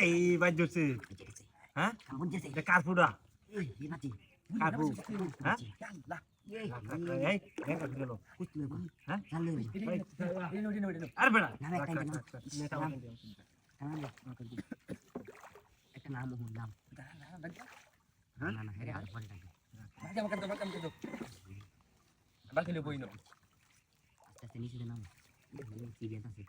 এই বাজ ধরছে হ্যাঁ এটা কার ফুডা কাকু হ্যাঁ হ্যাঁ আরে বেড়া একটা নাম নাম হ্যাঁ? না না হ্যাঁ নিচে নাম আছে বেশি ভাই জায়গা কর খালা রাখবে না কার ফুবড়া তলের মাঝে ইলা ডাক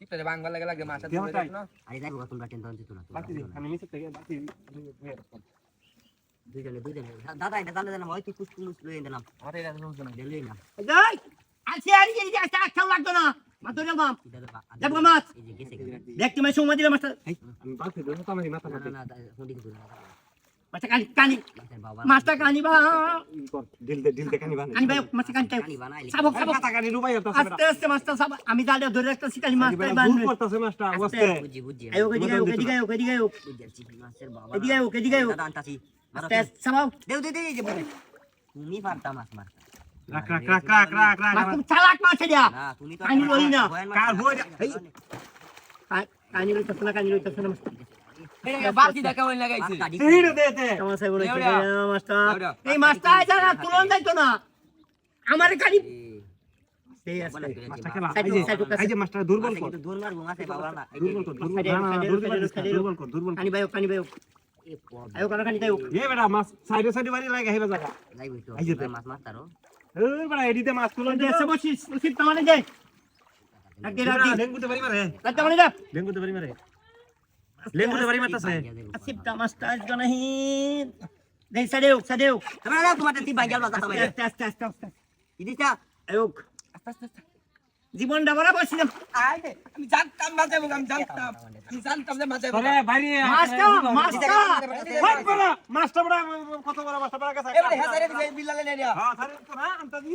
টিপটা বাংলা লাগে লাগে মাছ দেওয়া তাই। আরে যাইবো তোমরা টেন তখন না বাতি আমি নিচে থেকে বাতি দুইজনে দুইজনে দাদা এটা দাদা জানা হয় তুই কুছ কুছ লই দিলাম আমাদের এটা শুনছো না দেলই না যাই আছি আর এই যে লাগতো না। মাছ ধরে মাম এটা মাছ এই যে গেছে গেছে। দেখ তুমি সময় দিলে আমি তো মাথা না না না মাছটা কানি কানি মাছের বাবা মাছটা কানি বা দিল দে দিল দে কানি বানে কানি ভাই মাছটা কানি কানি বানাইলি সাবক সাবক মাথা কানি রুবাই হতো আস্তে আস্তে মাছটা সাব আমি দাঁড়ে ধরে রাখতেছি কানি মাছটা দূর বানবে করতেছে মাছটা আস্তে। অবস্থা বুঝি বুঝি আয়ো কেদি গায়ো কেদি গায়ো কেদি গায়ো বুঝি মাছের বাবা কেদি গায়ো কেদি গায়ো দাদা আনতাছি আস্তে সাবাও দেও দে দে এই যে বলে তুমি পারতা মাছ মারতা রাখ রাখ রাখ রাখ রাখ রাখ মাছ তুমি চালাক মাছ দিয়া না তুমি তো কানি লই না। কার বই এই কানি লইতেছ না কানি লইতেছ না আমার সাহেব বলে এওড়া। মাছটা এওড়া। এই মাছটা আইতা না তুলন যাইতো না আমার কানি সেই আছে মাছটা খেলা সাইড এই যে সাইড এই যে মাছটা দুর্বল কর কিন্তু দূর মারবো মাছে বাবা না দুর্বল কর দুর্বল সাইডে, না না সাইডে, দুর্বল সাইডে, কর, সাইডে। দুর্বল কর দুর্বল কর কানি ভাইও কানি ভাইও এ পদ আয়ো কানা কানি যাইও এ বেটা মাছ সাইডে সাইডে বাড়ি লাগে হেবা জায়গা যাইবই তো এই যে দেখ। মাছ মারতারো এই বেটা এডিতে মাছ তুলন দে দেশে বসিস বসিস তামানে যাই রাখি রাখি লেঙ্গুতে বাড়ি মারে রাখতে মানে যা লেঙ্গুতে বাড়ি মারে লেঙ্গুতে বাড়ি মারতাছে। সিপটা মাছটা আজকে নাহি দেই সাদেও সাদেও। তোমরা দাও তোমার তি বাঙ্গাল বাতা তুমি আস্তে আস্তে আস্তে আস্তে ইদিটা আয়ো জীবনটা বড় বসছিলাম আইতে আমি জানতাম যাব আমি জানতাম। আমি জানতাম যে যাব তবে বাইরে মাছটা মাছটা হাত বড় মাছটা বড় কত বড় মাছটা বড় গেছে এবারে দিছে বিল্লালে নেড়িয়া হ্যাঁ সারে তো না আনতা দি।